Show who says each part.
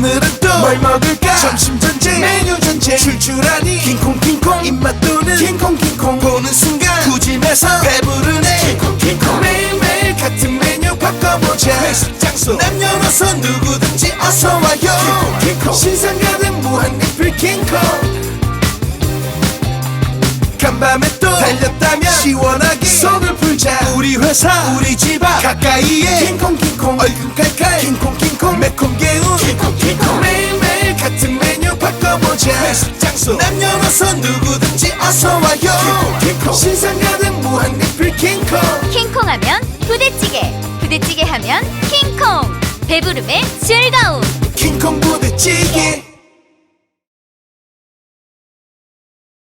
Speaker 1: 뭘 먹을까? 점심 전쟁 메뉴 전쟁. 출출하니 킹콩 킹콩. 입맛 도는 킹콩 킹콩. 보는 순간 구짐해서 배부르네. 킹콩 킹콩. 매일매일 같은 메뉴 바꿔보자. 회식 장소. 남녀노소 누구든지 어서 와요. 킹콩 킹콩. 신상 가득 무한 리필 킹콩. 간밤에 또 달렸다면 시원하게 속을 풀자. 우리 회사 우리 집 앞 가까이에 킹콩 킹콩. 얼굴 칼 회식 장소 남녀노소 누구든지 어서와요. 킹콩 신상 가득 무한 리필 킹콩.
Speaker 2: 킹콩 하면 부대찌개, 부대찌개 하면 킹콩. 배부름의 즐거움.
Speaker 1: 킹콩